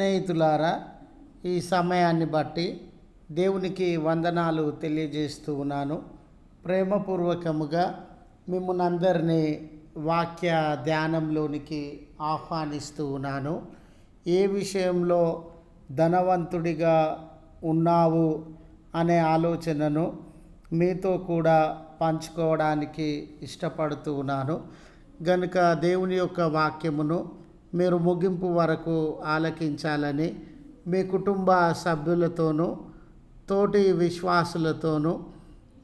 స్నేహితులారా ఈ సమయాన్ని బట్టి దేవునికి వందనాలు తెలియజేస్తూ ఉన్నాను. ప్రేమపూర్వకముగా మిమ్మల్ని అందరినీ వాక్య ధ్యానంలోనికి ఆహ్వానిస్తూ ఉన్నాను. ఏ విషయంలో ధనవంతుడిగా ఉన్నావు అనే ఆలోచనను మీతో కూడా పంచుకోవడానికి ఇష్టపడుతూ ఉన్నాను. గనుక దేవుని యొక్క వాక్యమును మీరు ముగింపు వరకు ఆలకించాలని మీ కుటుంబ సభ్యులతోనూ తోటి విశ్వాసులతోనూ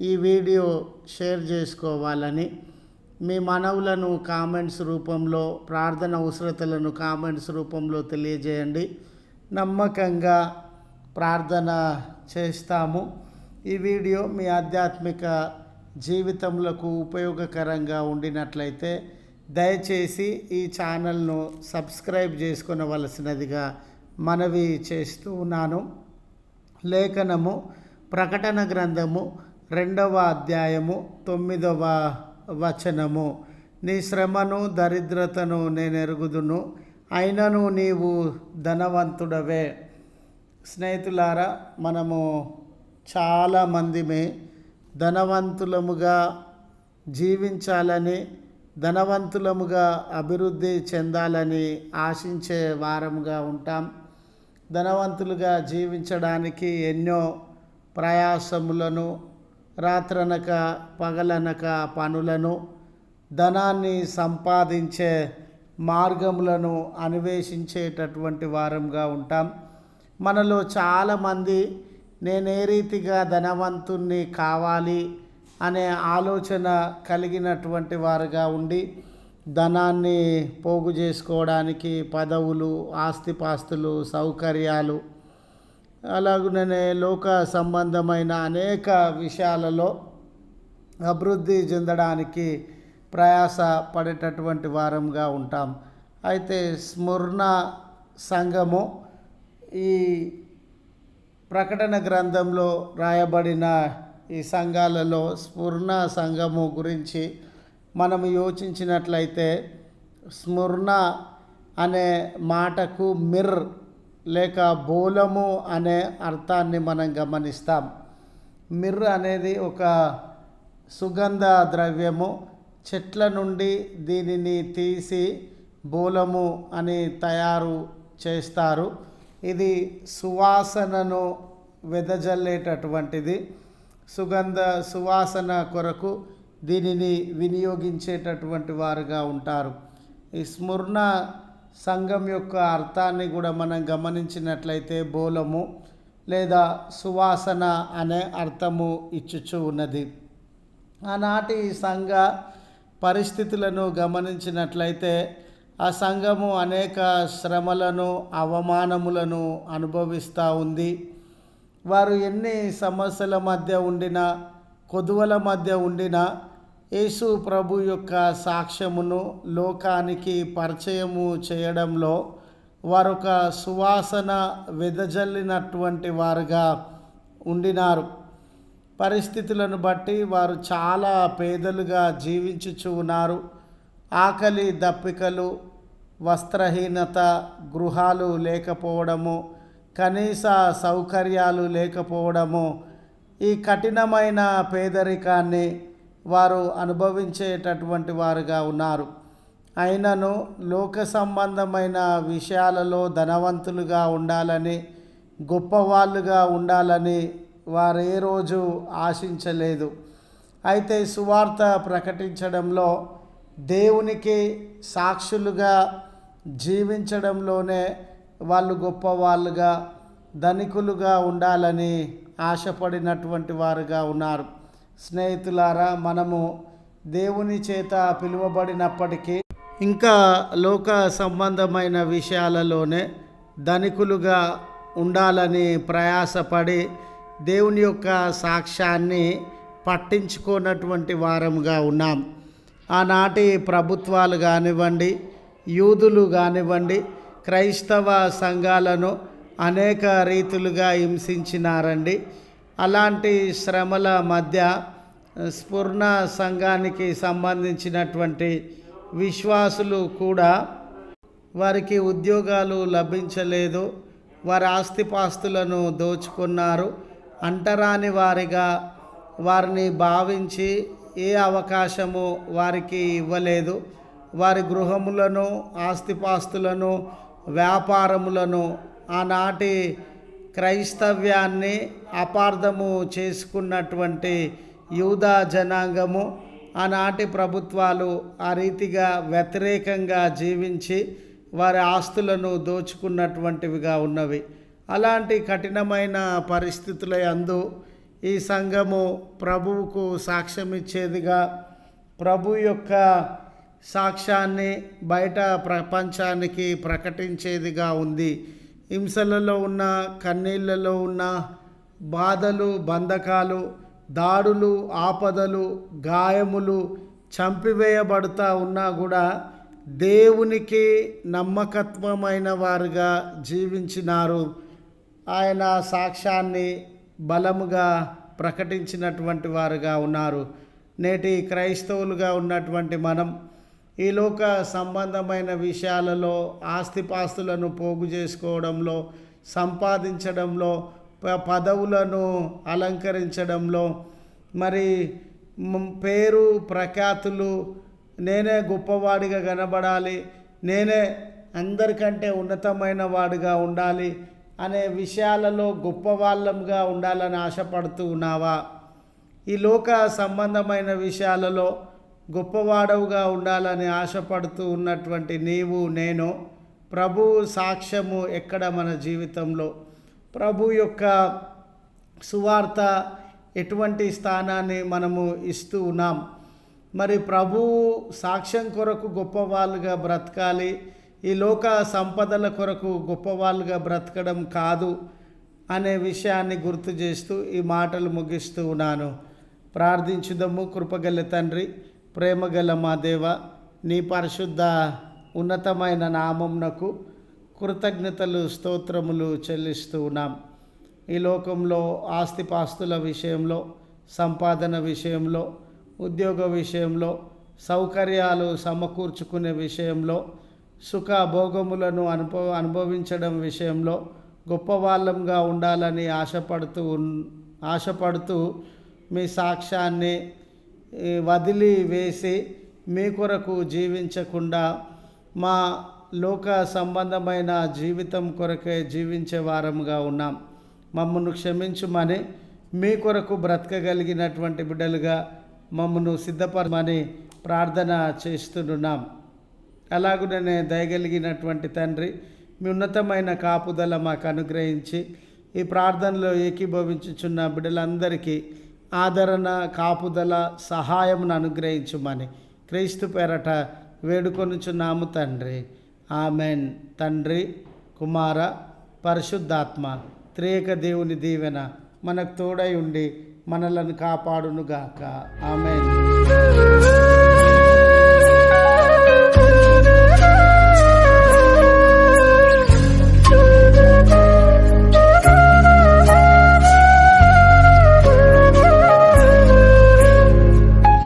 ఈ వీడియో షేర్ చేసుకోవాలని మీ మనవులను కామెంట్స్ రూపంలో ప్రార్థన అవసరతలను కామెంట్స్ రూపంలో తెలియజేయండి. నమ్మకంగా ప్రార్థన చేస్తాము. ఈ వీడియో మీ ఆధ్యాత్మిక జీవితములకు ఉపయోగకరంగా ఉండినట్లయితే దయచేసి ఈ ఛానల్ను సబ్స్క్రైబ్ చేసుకునవలసినదిగా మనవి చేస్తూ ఉన్నాను. లేఖనము ప్రకటన గ్రంథము రెండవ అధ్యాయము తొమ్మిదవ వచనము. నీ శ్రమను దరిద్రతను నేను ఎరుగుదును అయినను నీవు ధనవంతుడవే. స్నేహితులారా మనము చాలా మందిమే ధనవంతులముగా జీవించాలని ధనవంతులముగా అభివృద్ధి చెందాలని ఆశించే వారముగా ఉంటాం. ధనవంతులుగా జీవించడానికి ఎన్నో ప్రయాసములను రాత్రనక పగలనక పనులను ధనాన్ని సంపాదించే మార్గములను అన్వేషించేటటువంటి వారంగా ఉంటాం. మనలో చాలామంది నేను ఏ రీతిగా ధనవంతుణ్ణి కావాలి అనే ఆలోచన కలిగినటువంటి వారుగా ఉండి ధనాన్ని పోగు చేసుకోవడానికి పదవులు ఆస్తిపాస్తులు సౌకర్యాలు అలాగనే లోక సంబంధమైన అనేక విషయాలలో అభివృద్ధి చెందడానికి ప్రయాస పడేటటువంటి వారంగా ఉంటాం. అయితే స్మరణ సంఘము ఈ ప్రకటన గ్రంథంలో రాయబడిన ఈ సంఘాలలో స్మరణ సంఘము గురించి మనం యోచించినట్లయితే స్మృణ అనే మాటకు మిర్ లేక బోలము అనే అర్థాన్ని మనం గమనిస్తాం. మిర్ అనేది ఒక సుగంధ ద్రవ్యము. చెట్ల నుండి దీనిని తీసి బోలము అని తయారు చేస్తారు. ఇది సువాసనను వెదజల్లేటటువంటిది. సుగంధ సువాసన కొరకు దీనిని వినియోగించేటటువంటి వారుగా ఉంటారు. ఈ స్మరణ సంఘం యొక్క అర్థాన్ని కూడా మనం గమనించినట్లయితే బోలము లేదా సువాసన అనే అర్థము ఇచ్చుచు ఉన్నది. ఆనాటి సంఘ పరిస్థితులను గమనించినట్లయితే ఆ సంఘము అనేక శ్రమలను అవమానములను అనుభవిస్తూ ఉంది. వారు ఎన్ని సమస్యల మధ్య ఉండినా కొదువల మధ్య ఉండినా యేసు ప్రభు యొక్క సాక్ష్యమును లోకానికి పరిచయము చేయడంలో వారు ఒక సువాసన వెదజల్లినటువంటి వారుగా ఉండినారు. పరిస్థితులను బట్టి వారు చాలా పేదలుగా జీవించుచు ఉన్నారు. ఆకలి దప్పికలు వస్త్రహీనత గృహాలు లేకపోవడము కనీస సౌకర్యాలు లేకపోవడము ఈ కఠినమైన పేదరికాన్ని వారు అనుభవించేటటువంటి వారుగా ఉన్నారు. అయినను లోక సంబంధమైన విషయాలలో ధనవంతులుగా ఉండాలని గొప్పవాళ్ళుగా ఉండాలని వారు ఏ రోజు ఆశించలేదు. అయితే సువార్త ప్రకటించడంలో దేవునికి సాక్షులుగా జీవించడంలోనే వాళ్ళు గొప్పవాళ్ళుగా ధనికులుగా ఉండాలని ఆశపడినటువంటి వారుగా ఉన్నారు. స్నేహితులారా మనము దేవుని చేత పిలువబడినప్పటికీ ఇంకా లోక సంబంధమైన విషయాలలోనే ధనికులుగా ఉండాలని ప్రయాసపడి దేవుని యొక్క సాక్ష్యాన్ని పట్టించుకోనటువంటి వారముగా ఉన్నాం. ఆనాటి ప్రభుత్వాలు కానివ్వండి యూదులు కానివ్వండి క్రైస్తవ సంఘాలను అనేక రీతులుగా హింసించినారండి. అలాంటి శ్రమల మధ్య స్ఫుర్ణ సంఘానికి సంబంధించినటువంటి విశ్వాసులు కూడా వారికి ఉద్యోగాలు లభించలేదు. వారి ఆస్తిపాస్తులను దోచుకున్నారు. అంటరాని వారిగా వారిని భావించి ఏ అవకాశము వారికి ఇవ్వలేదు. వారి గృహములను ఆస్తిపాస్తులను వ్యాపారములను ఆనాటి క్రైస్తవ్యాన్ని అపార్థము చేసుకున్నటువంటి యూదా జనాంగము ఆనాటి ప్రభుత్వాలు ఆ రీతిగా వ్యతిరేకంగా జీవించి వారి ఆస్తులను దోచుకున్నటువంటివిగా ఉన్నవి. అలాంటి కఠినమైన పరిస్థితుల యందు ఈ సంఘము ప్రభువుకు సాక్ష్యం ఇచ్చేదిగా ప్రభు యొక్క సాక్ష్యాన్ని బయట ప్రపంచానికి ప్రకటించేదిగా ఉంది. హింసలలో ఉన్న కన్నీళ్ళలో ఉన్న బాధలు బంధకాలు దాడులు ఆపదలు గాయములు చంపివేయబడుతూ ఉన్నా కూడా దేవునికి నమ్మకత్వమైన వారుగా జీవించినారు. ఆయన సాక్ష్యాన్ని బలముగా ప్రకటించినటువంటి వారుగా ఉన్నారు. నేటి క్రైస్తవులుగా ఉన్నటువంటి మనం ఈ లోక సంబంధమైన విషయాలలో ఆస్తిపాస్తులను పోగు చేసుకోవడంలో సంపాదించడంలో ప- పదవులను అలంకరించడంలో మరి పేరు ప్రఖ్యాతులు నేనే గొప్పవాడిగా కనబడాలి నేనే అందరికంటే ఉన్నతమైన వాడిగా ఉండాలి అనే విషయాలలో గొప్పవాళ్ళంగా ఉండాలని ఆశపడుతూ ఉన్నావా? ఈ లోక సంబంధమైన విషయాలలో గొప్పవాడవుగా ఉండాలని ఆశపడుతూ ఉన్నటువంటి నీవు నేను ప్రభు సాక్ష్యము ఎక్కడ మన జీవితంలో? ప్రభు యొక్క సువార్త ఎటువంటి స్థానాన్ని మనము ఇస్తూ ఉన్నాం? మరి ప్రభువు సాక్ష్యం కొరకు గొప్పవాళ్ళుగా బ్రతకాలి ఈ లోక సంపదల కొరకు గొప్పవాళ్ళుగా బ్రతకడం కాదు అనే విషయాన్ని గుర్తు చేస్తూ ఈ మాటలు ముగిస్తూ ఉన్నాను. ప్రార్థించుదము కృపగల తండ్రి. ప్రేమగల మా దేవ నీ పరిశుద్ధ ఉన్నతమైన నామంనకు కృతజ్ఞతలు స్తోత్రములు చెల్లిస్తూ ఉన్నాం. ఈ లోకంలో ఆస్తిపాస్తుల విషయంలో సంపాదన విషయంలో ఉద్యోగ విషయంలో సౌకర్యాలు సమకూర్చుకునే విషయంలో సుఖ భోగములను అనుభవ అనుభవించడం విషయంలో గొప్పవాళ్ళంగా ఉండాలని ఆశపడుతూ ఉన్- ఆశపడుతూ మీ సాక్ష్యాన్ని వదిలివేసి వదిలి వేసి మీ కొరకు జీవించకుండా మా లోక సంబంధమైన జీవితం కొరకే జీవించే వారముగా ఉన్నాం. మమ్మను క్షమించుమని మీ కొరకు బ్రతకగలిగినటువంటి బిడ్డలుగా మమ్మను సిద్ధపరమని ప్రార్థన చేస్తున్నాం. అలాగునే దయగలిగినటువంటి తండ్రి మీ ఉన్నతమైన కాపుదల మాకు అనుగ్రహించి ఈ ప్రార్థనలో ఏకీభవించుచున్న బిడ్డలందరికీ ఆదరణ కాపుదల సహాయమును అనుగ్రహించుమని క్రీస్తు పేరట వేడుకొనుచున్నాము తండ్రి. ఆమెన్. తండ్రి కుమార పరిశుద్ధాత్మ త్రేక దేవుని దీవెన మనకు తోడై ఉండి మనలను కాపాడునుగాక. ఆమెన్.